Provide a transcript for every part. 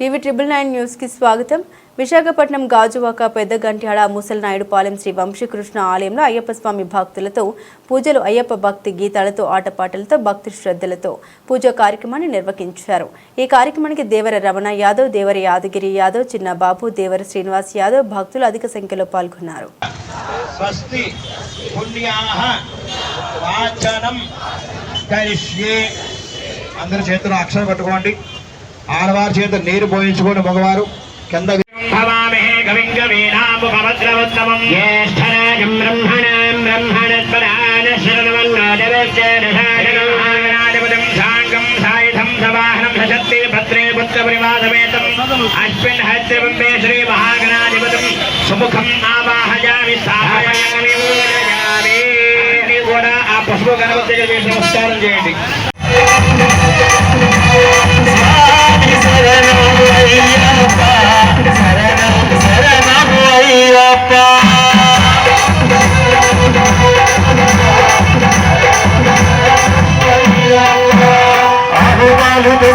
TV triple nine న్యూస్కి స్వాగతం. విశాఖపట్నం గాజువాక పెద్ద గంట్యాడ ముసలినాయుడుపాలెం శ్రీ వంశీకృష్ణ ఆలయంలో అయ్యప్ప స్వామి భక్తులతో పూజలు అయ్యప్ప భక్తి గీతాలతో ఆటపాటలతో భక్తి శ్రద్ధలతో పూజా కార్యక్రమాన్ని నిర్వహించారు. ఈ కార్యక్రమానికి దేవర రమణ యాదవ్ దేవర యాదగిరి యాదవ్ చిన్న బాబు దేవర శ్రీనివాస్ యాదవ్ భక్తులు అధిక సంఖ్యలో పాల్గొన్నారు. అందరి చేతులు అక్షరం పట్టుకోండి. ఆడవారి చేతులు నీరు పోయించుకోండి మగవారు కింద అశ్విన్ శ్రీ మహాగణాధిపతిం సుముఖం ఆవాహయామి స్థాపయామి కూడా ఆ గణపతిగా వేసి నమస్కారం చేయండి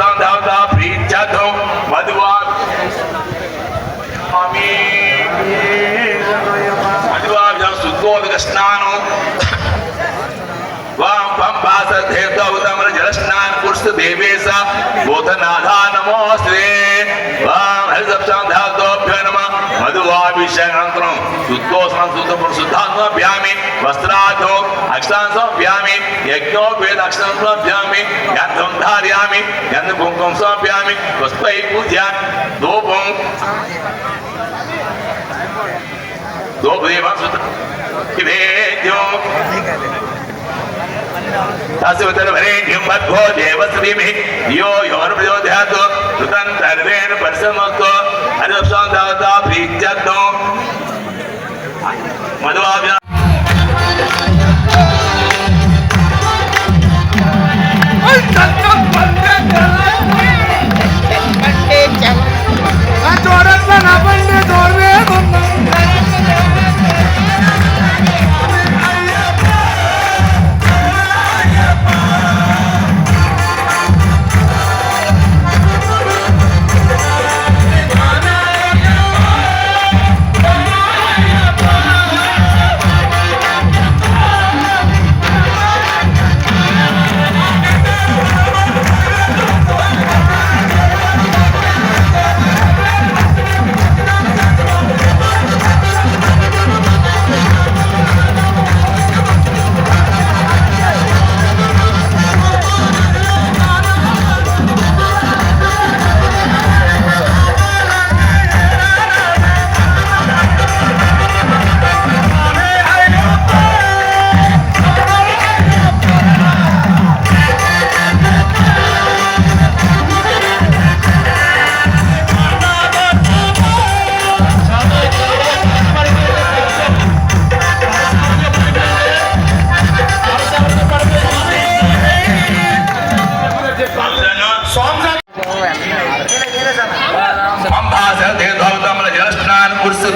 హరిహర ప్రీత్యాతో మధువా స్వామి. శుద్ధోదక స్నానం. వాం పంపాస పురుష దేవేశ బోధనాథా నమోస్తే. వాం నమ. మధువాభిషేకం शुद्धोस्म शुद्धात्मा व्यामी वस्त्राधो अक्षांसम व्यामी यज्ञो वेद अक्षांसम व्यामी गंधम धारयामी गंध कुंकुम सम व्यामी वस्तु पूजा धूपम धूप देवा सुत तस्वतर्वरेण्यं मद्भो देवश्रीमिः यो योर्प्रयोध्यातो सुतन्तर्वेण परसमुक्तो हरिप्सौन्दावता प्रीत्यर्थो। മധുവാവ്യ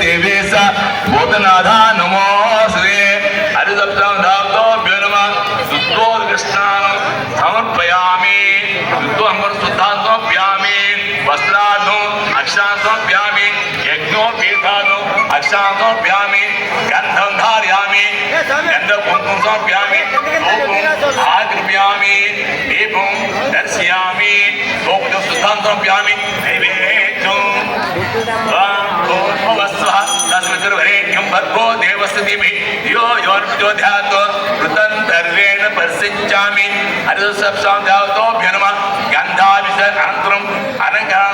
దేవేశ భూతనాథ నమో శ్రీ హరిసప్తం దాతో భ్యోనమ శుద్ధో కృష్ణాను సమర్పయామి శుద్ధో అమర్ శుద్ధాంతో ప్యామి వస్త్రాను అక్షరాంతో ప్యామి యజ్ఞో పీఠాను अक्षांगम प्यामी गंधम धारयामी प्यामी धूपम आकृप्यामी दीपम दर्शयामी धूपम प्यामी नैवेद्यम वस्त्रः तस्मितर्वरेण्यं भर्गो देवस्थितिमि यो योर्मजोध्यातो मृतन्धर्वेण परिसिञ्चामि। हरितसप्सां धावतोभ्य नमः। गन्धाभिष अनन्तरम् अलङ्कारः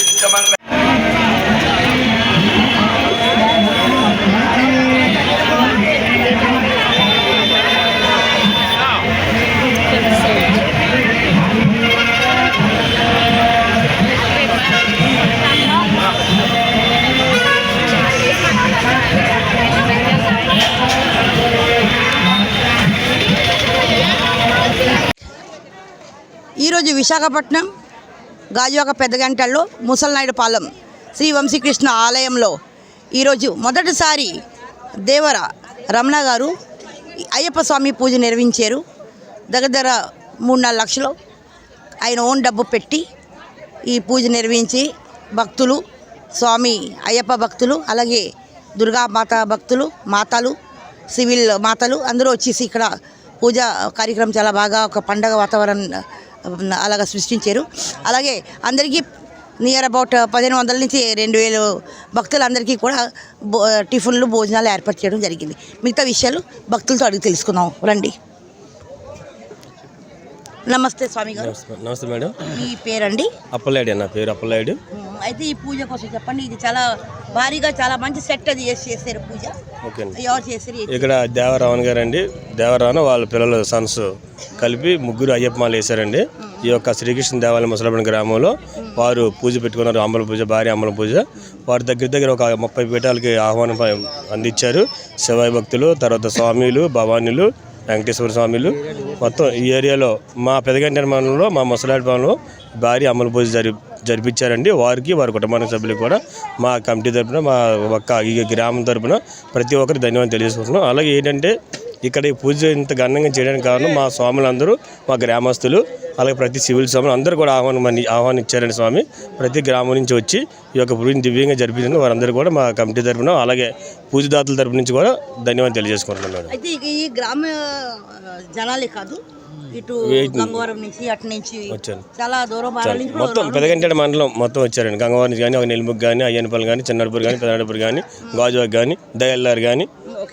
బృహస్పతి సుఖం సత్యశిరస్సు నిత్యమంగళ ఈరోజు విశాఖపట్నం గాజువాక పెద్దగంటల్లో ముసలనాయుడు పాలెం శ్రీ వంశీకృష్ణ ఆలయంలో. ఈరోజు మొదటిసారి దేవర రమణ గారు అయ్యప్ప స్వామి పూజ నిర్వహించారు. దగ్గర మూడు నాలుగు లక్షలు ఆయన ఓన్ డబ్బు పెట్టి ఈ పూజ నిర్వహించి భక్తులు స్వామి అయ్యప్ప భక్తులు అలాగే దుర్గా మాత భక్తులు మాతలు సివిల్ మాతలు అందరూ వచ్చేసి ఇక్కడ పూజ కార్యక్రమం చాలా బాగా ఒక పండగ వాతావరణం అలాగా సృష్టించారు. అలాగే అందరికీ నియర్ అబౌట్ పదిహేను వందల నుంచి రెండు వేలు భక్తులందరికీ కూడా టిఫిన్లు భోజనాలు ఏర్పాటు చేయడం జరిగింది. మిగతా విషయాలు భక్తులతో అడిగి తెలుసుకుందాం. రండి. నమస్తే స్వామి గారు. నమస్తే మేడం. మీ పేరండి? అప్పలాయుడు నా పేరు అప్పలాయుడు అయితే ఈ పూజ కోసం చెప్పండి ఇది చాలా భారీగా చాలా మంచి సెట్ అది చేసి చేశారు పూజ. ఎవరు చేశారు? ఇక్కడ దేవరావన్ గారు అండి దేవరావన్ వాళ్ళ పిల్లలు సన్స్ కలిపి ముగ్గురు అయ్యప్ప మాల వేశారండి. ఈ యొక్క శ్రీకృష్ణ దేవాలయం ముసలపల్లి గ్రామంలో వారు పూజ పెట్టుకున్నారు. అమ్మల పూజ భారీ అమ్మల పూజ. వారి దగ్గర దగ్గర ఒక ముప్పై పీఠాలకి ఆహ్వానం అందించారు. శివాయి భక్తులు తర్వాత స్వామిలు భవానీలు వెంకటేశ్వర స్వామిలు. మొత్తం ఈ ఏరియాలో మా పెదగంటి నిర్మాణంలో మా ముసలాడి భవనంలో భారీ అమలు పూజ జరి జరిపించారండి. వారికి వారి కుటుంబానికి సభ్యులకు కూడా మా కమిటీ తరపున మా ఒక్క ఈ గ్రామం తరపున ప్రతి ఒక్కరికి ధన్యవాదాలు తెలియజేసుకుంటున్నాం. అలాగే ఏంటంటే ఇక్కడ ఈ పూజ ఇంత ఘనంగా చేయడానికి కారణం మా స్వాములందరూ మా గ్రామస్తులు. అలాగే ప్రతి సివిల్ స్వాములు అందరూ కూడా ఆహ్వానం ఆహ్వానించారండి స్వామి. ప్రతి గ్రామం నుంచి వచ్చి ఈ యొక్క పూజను దివ్యంగా జరిపించిన వారందరూ కూడా మా కమిటీ తరపున అలాగే పూజదాతల తరపు నుంచి కూడా ధన్యవాదాలు తెలియజేసుకుంటున్నాం మేడం. అయితే ఈ- గ్రామ జనాలే కాదు. ఇటు గంగవరం నుంచి అటు నుంచి వచ్చాను చాలా దూరం భారాల నుంచి కూడా మొత్తం పెదగంటేడ మండలం మొత్తం వచ్చారండి. గంగవారి నుంచి కానీ ఒక నెల్ముక్ కానీ అయ్యనపల్లి కానీ చిన్నడపూర్ కానీ పెదనడపూర్ కానీ గాజువాక్ కానీ దయల్లారు కానీ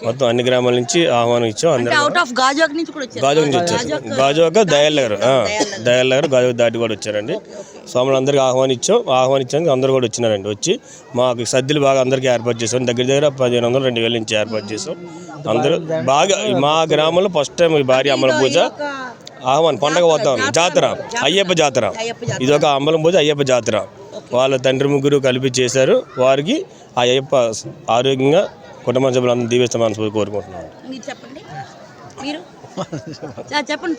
మొత్తం అన్ని గ్రామాల నుంచి ఆహ్వానం ఇచ్చాం అందరూ అవుట్ ఆఫ్ గాజువాక్ నుంచి కూడా వచ్చారు. గాజువాక్ నుంచి వచ్చారు. గాజువాక దయల్లారు దయల్లారు గాజువాక్ దాటి కూడా వచ్చారండి. స్వాములందరికీ ఆహ్వానించాం ఆహ్వానించాక అందరూ కూడా వచ్చినారండి. వచ్చి మాకు సద్దులు బాగా అందరికీ ఏర్పాటు చేసాం దగ్గర దగ్గర పదిహేను వందలు రెండు వేల నుంచి ఏర్పాటు చేసాం అందరూ బాగా మా గ్రామంలో ఫస్ట్ టైం ఈ భారీ అమల పూజ ఆహ్వాన్. పండగ జాతర అయ్యప్ప జాతర. అయ్యప్ప జాతర. ఇది ఒక అమ్మలం పూజ అయ్యప్ప జాతర. వాళ్ళ తండ్రి ముగ్గురు కలిపి చేశారు. వారికి ఆ అయ్యప్ప ఆరోగ్యంగా కుటుంబ సభ్యులందరూ దీవిస్తామని కోరుకుంటున్నాను. చెప్పండి. మీరు? చెప్పండి.